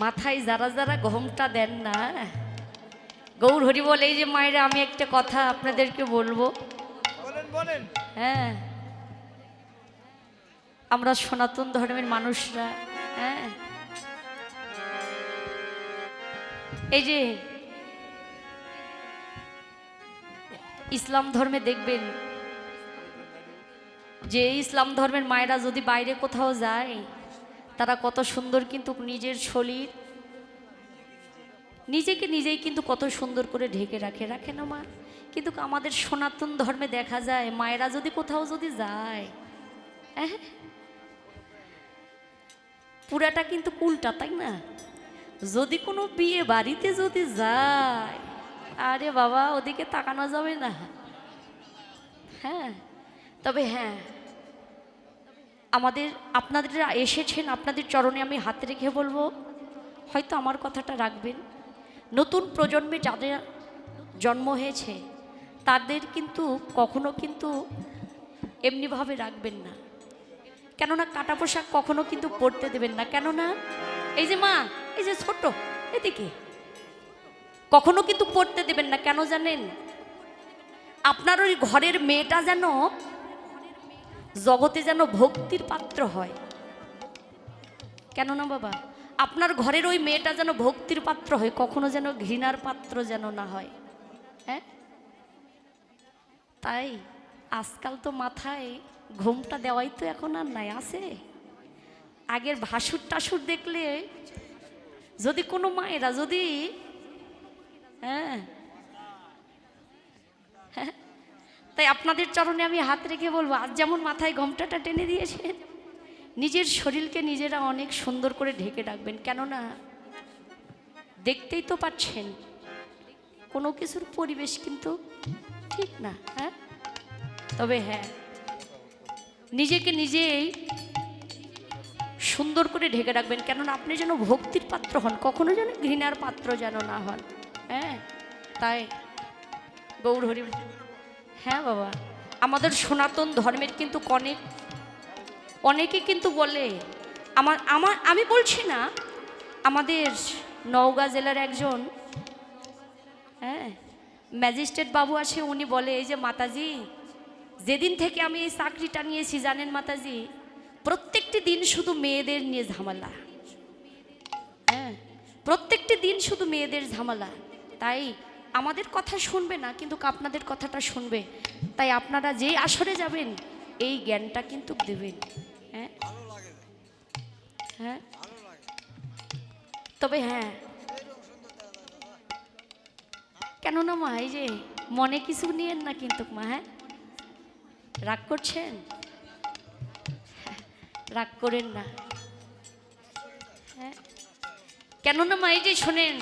মাথায় যারা যারা গহমটা দেন না গৌর হরি বলে এই যে মায়েরা আমি একটা কথা আপনাদেরকে বলব। বলেন বলেন। হ্যাঁ আমরা সনাতন ধর্মের মানুষরা হ্যাঁ। এই যে ইসলাম ধর্মে দেখবেন যে ইসলাম ধর্মের মায়েরা যদি বাইরে কোথাও যায় তারা কত সুন্দর কিন্তু নিজের শরীর, নিজেকে নিজেই কিন্তু কত সুন্দর করে ঢেকে রাখে রাখে না মা? কিন্তু আমাদের সনাতন ধর্মে দেখা যায়, মায়েরা যদি কোথাও যদি যায় হ্যাঁ পুরাটা কিন্তু কুলটা, তাই না? যদি কোনো বিয়ে বাড়িতে যদি যায়, আরে বাবা, ওদিকে তাকানো যাবে না। হ্যাঁ তবে হ্যাঁ আমাদের, আপনাদের এসেছেন, আপনাদের চরণে আমি হাত রেখে বলব, হয়তো আমার কথাটা রাখবেন। নতুন প্রজন্মে যাদের জন্ম হয়েছে, তাদের কিন্তু কখনো কিন্তু এমনিভাবে রাখবেন না। কেননা কাটা পোশাক কখনো কিন্তু পরতে দেবেন না। কেননা এই যে মা, এই যে ছোট এদিকে। কখনো কিন্তু পড়তে দেবেন না। কেন জানেন? আপনার ওই ঘরের মেয়েটা যেন জগতে যেন ভক্তির পাত্র হয়। কেন না বাবা? আপনার ঘরের ওই মেয়েটা যেন ভক্তির পাত্র হয়, কখনো যেন ঘৃণার পাত্র যেন না হয়। হ্যাঁ? তাই আজকাল তো মাথায় ঘুমটা দেওয়াই তো এখন আর নাই, আছে? আগের ভাসুর টাসুর দেখলে যদি কোনো মায়েরা যদি হ্যাঁ তাই আপনাদের চরণে আমি হাত রেখে বলব, আজ যেমন মাথায় ঘোমটাটা টেনে দিয়েছেন নিজের শরীরকে নিজেরা অনেক সুন্দর করে ঢেকে রাখবেন। কেননা দেখতেই তো পাচ্ছেন, কোনো কিছুর পরিবেশ কিন্তু ঠিক না হ্যাঁ? তবে হ্যাঁ নিজেকে নিজেই সুন্দর করে ঢেকে রাখবেন। কেননা আপনি যেন ভক্তির পাত্র হন, কখনো যেন ঘৃণার পাত্র যেন না হন হ্যাঁ? তাই গৌর হরি হ্যাঁ বাবা, আমাদের সনাতন ধর্মের কিন্তু অনেক অনেকে কিন্তু বলে, আমার আমার, আমি বলছি না, আমাদের নওগাঁ জেলার একজন হ্যাঁ ম্যাজিস্ট্রেট বাবু আছে, উনি বলে, এই যে মাতাজি, যেদিন থেকে আমি এই চাকরিটা নিয়েছি, জানেন মাতাজি, প্রত্যেকটি দিন শুধু মেয়েদের নিয়ে ঝামেলা হ্যাঁ প্রত্যেকটি দিন শুধু মেয়েদের ঝামেলা, তাই আমাদের কথা শুনবে না, কিন্তু আপনাদের কথাটা শুনবে। তাই আপনারা যেই আসরে যাবেন, এই জ্ঞানটা কিন্তু দেবেন। হ্যাঁ? হ্যাঁ? তবে হ্যাঁ। কেননা মা, এই যে মনে কিছু নিয়েন না কিন্তু মা হ্যাঁ? রাগ করছেন? রাগ করেন না। হ্যাঁ? কেননা মা, এই যে শোনেন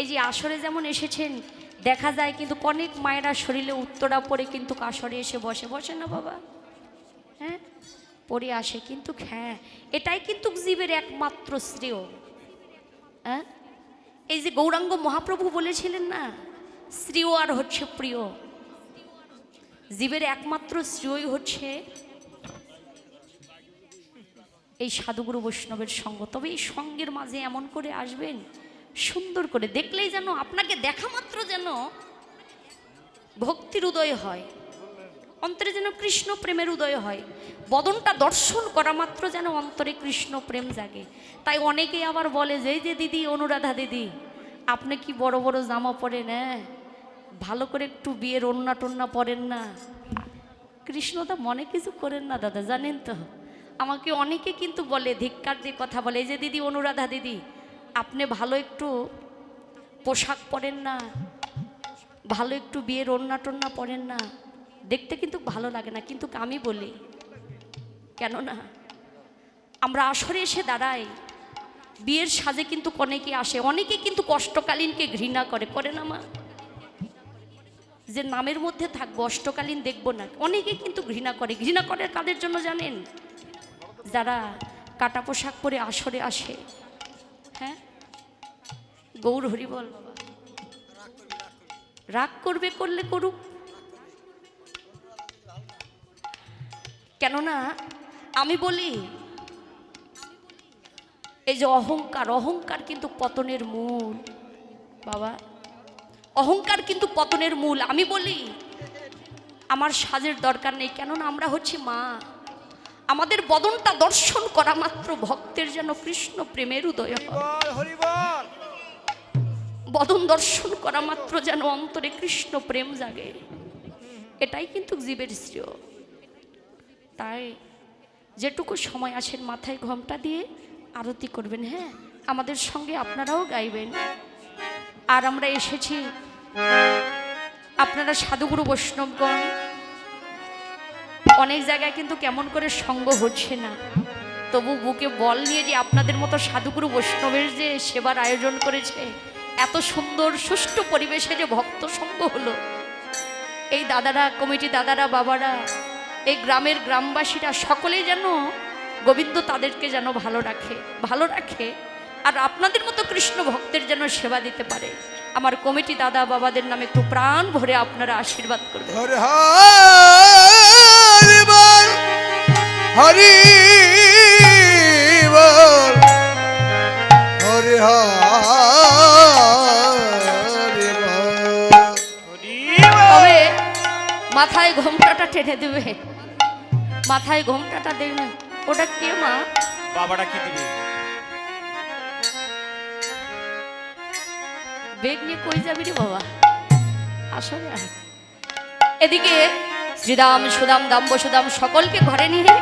এই যে আসরে যেমন এসেছেন, দেখা যায় কিন্তু অনেক মায়েরা শরীরে উত্তরা পরে কিন্তু আসরে এসে বসে। বসে না বাবা? হ্যাঁ? পরে আসে কিন্তু হ্যাঁ এটাই কিন্তু জীবের একমাত্র শ্রেয়। হ্যাঁ? এই যে গৌরাঙ্গ মহাপ্রভু বলেছিলেন না, শ্রেয় আর হচ্ছে প্রিয়। জীবের একমাত্র শ্রেয়ই হচ্ছে এই সাধুগুরু বৈষ্ণবের সঙ্গ। তবে এই সঙ্গের মাঝে এমন করে আসবেন সুন্দর করে দেখলেই যেন আপনাকে দেখা মাত্র যেন ভক্তির উদয় হয়। অন্তরে যেন কৃষ্ণ প্রেমের উদয় হয়। বদনটা দর্শন করা মাত্র যেন অন্তরে কৃষ্ণ প্রেম জাগে। তাই অনেকেই আবার বলে যে যে দিদি, অনুরাধা দিদি, আপনি কি বড় বড় জামা পরেন হ্যাঁ ভালো করে একটু বিয়ের ওন্না টন্না পরেন না? কৃষ্ণদা মনে কিছু করেন না দাদা, জানেন তো। আমাকে অনেকে কিন্তু বলে, ধিক্কার দিয়ে কথা বলে যে দিদি, অনুরাধা দিদি আপনি ভালো একটু পোশাক পরেন না। ভালো একটু বিয়ের ওন্না টন্না পরেন না। দেখতে কিন্তু ভালো লাগে না, কিন্তু আমি বলি, কেননা আমরা আসরে এসে দাঁড়াই। বিয়ের সাজে কিন্তু অনেকে আসে, অনেকে কিন্তু কষ্টকালীনকে ঘৃণা করে করে না মা? যে নামের মধ্যে থাকব, অষ্টকালীন দেখব না, অনেকে কিন্তু ঘৃণা করে। ঘৃণা করে কাদের জন্য জানেন? যারা কাটা পোশাক পরে আসরে আসে গৌর হরি বল রাগ করবে করলে করুক। কেননা আমি বলি, এই যে অহংকার অহংকার কিন্তু পতনের মূল। বাবা, অহংকার কিন্তু পতনের মূল। আমি বলি, আমার সাজের দরকার নেই। কেননা আমরা হচ্ছি মা। আমাদের বদনটা দর্শন করা মাত্র ভক্তের যেন কৃষ্ণ প্রেমের উদয় হয়। বদন দর্শন করা মাত্র যেন অন্তরে কৃষ্ণ প্রেম জাগে। এটাই কিন্তু জীবের শ্রেয়। তাই যেটুকু সময় আসেন মাথায় ঘোমটা দিয়ে আরতি করবেন হ্যাঁ? আমাদের সঙ্গে আপনারাও গাইবেন। আর আমরা এসেছি আপনারা সাধুগুরু বৈষ্ণবগণ। অনেক জায়গায় কিন্তু কেমন করে সঙ্গ হচ্ছে না। তবু বুকে বল নিয়ে যে আপনাদের মতো সাধুগুরু বৈষ্ণবের যে সেবার আয়োজন করেছে এত সুন্দর সুষ্ঠু পরিবেশে যে ভক্ত সঙ্গ হলো। এই দাদারা, কমিটি দাদারা, বাবারা, এই গ্রামের গ্রামবাসীরা সকলেই যেন গোবিন্দ তাদেরকে যেন ভালো রাখে ভালো রাখে। আর আপনাদের মতো কৃষ্ণ ভক্তের যেন সেবা দিতে পারে। আমার কমিটি দাদা বাবাদের নামে একটু প্রাণ ভরে আপনারা আশীর্বাদ করবেন। ঘোমটাটা টেনে দেবে। মাথায় ঘোমটাটা দেবে। না ওটা কে মা? বাবাটা কি দিবে? বেগ নিয়ে কই যাবি রে বাবা? আসলে। এদিকে শ্রীদাম সুদাম দাম্ব সুদাম সকলকে ঘরে নিয়ে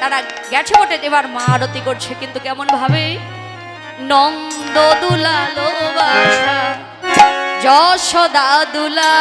তারা গেছে বটে। এবার মা আরতি করছে কিন্তু কেমন ভাবে? নন্দ দুলালো বাসা যশোদা দুলা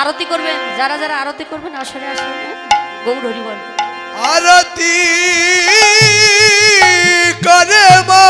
আরতি করবেন? যারা যারা আরতি করবেন আসলে আসলে গৌর হরি বল। আরতি করে মা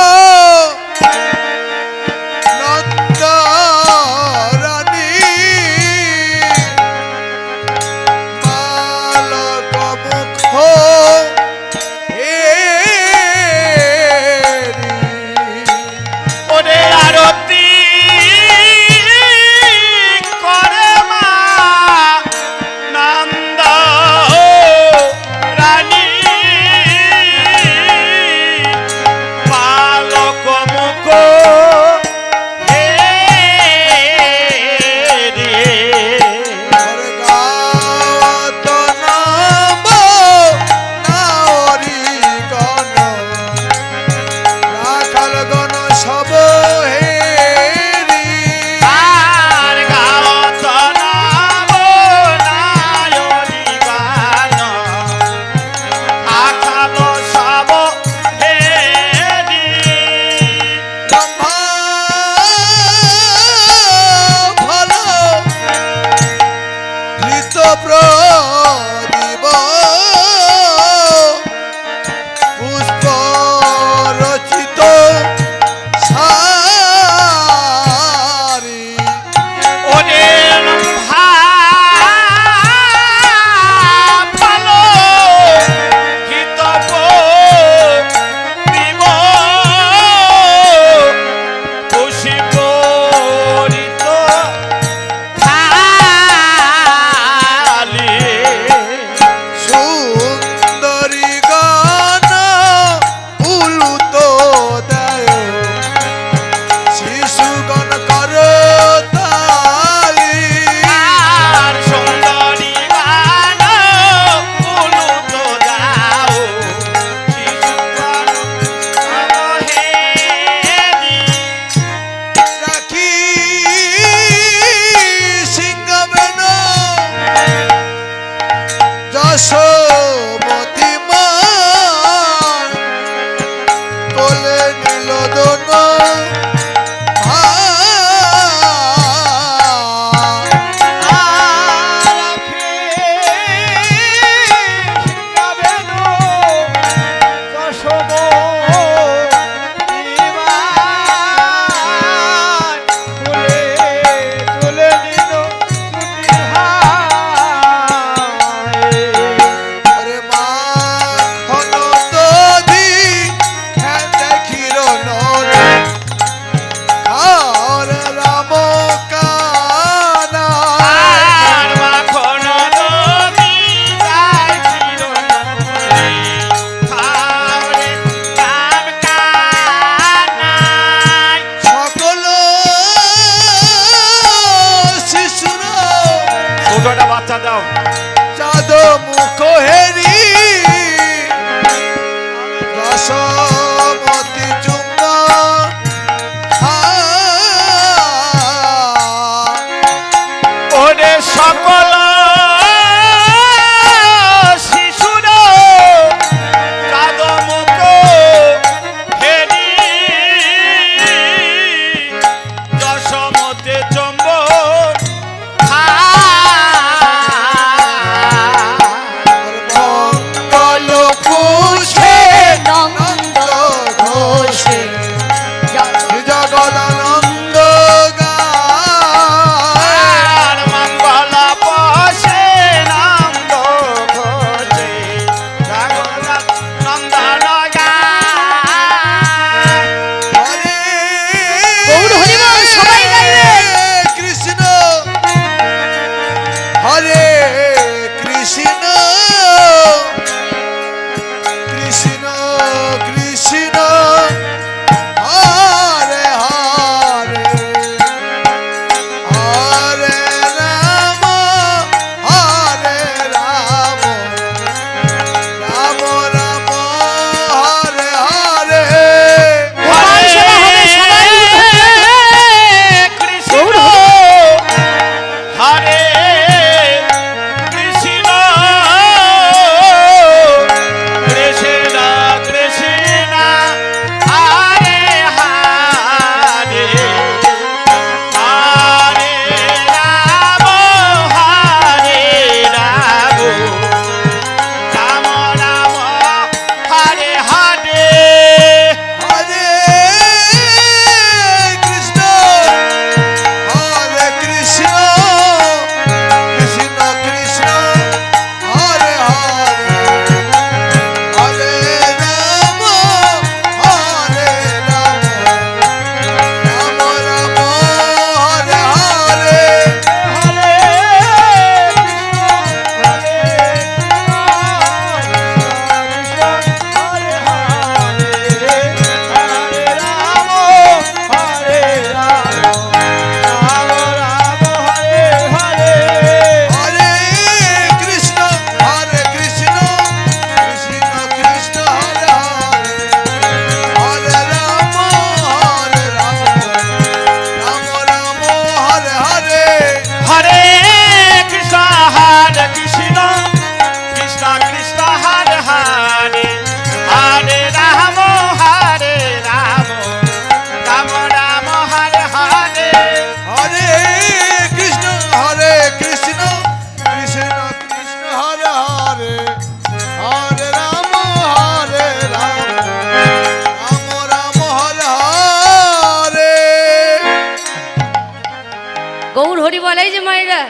বলে যে মায়েরা,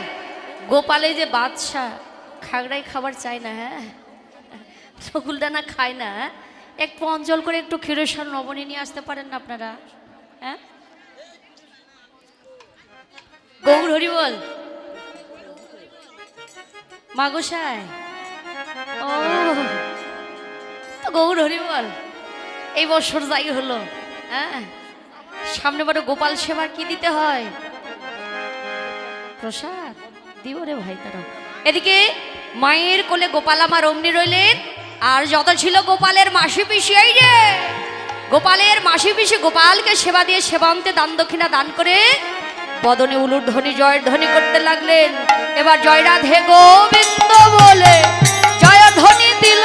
গোপালে যে বাদশাহ খাগড়াই খাবার চায় না হ্যাঁ? রকুলদানা খায় না হ্যাঁ? একটু অঞ্চল করে একটু ক্ষীরেশ্বর নবনী নিয়ে আসতে পারেন না আপনারা হ্যাঁ? গৌর হরি বল। মাগোসায় ও গৌর হরি বল। এই বছর যাই হলো হ্যাঁ? সামনে বড় গোপাল সেবা কি দিতে হয়? প্রসাদ। দিব রে ভাই তারা এদিকে মায়ের কোলে গোপাল আমার অমনি রইলেন, আর যত ছিল গোপালের মাসি পিসি, এই যে। গোপালের মাসি পিসি গোপালকে সেবা দিয়ে সেবান্তে দান দক্ষিণা দান করে বদনে উলুর ধ্বনি, জয়ের ধ্বনি করতে লাগলেন। এবার জয় রাধে গোবিন্দ বলে, জয় ধ্বনি দিল।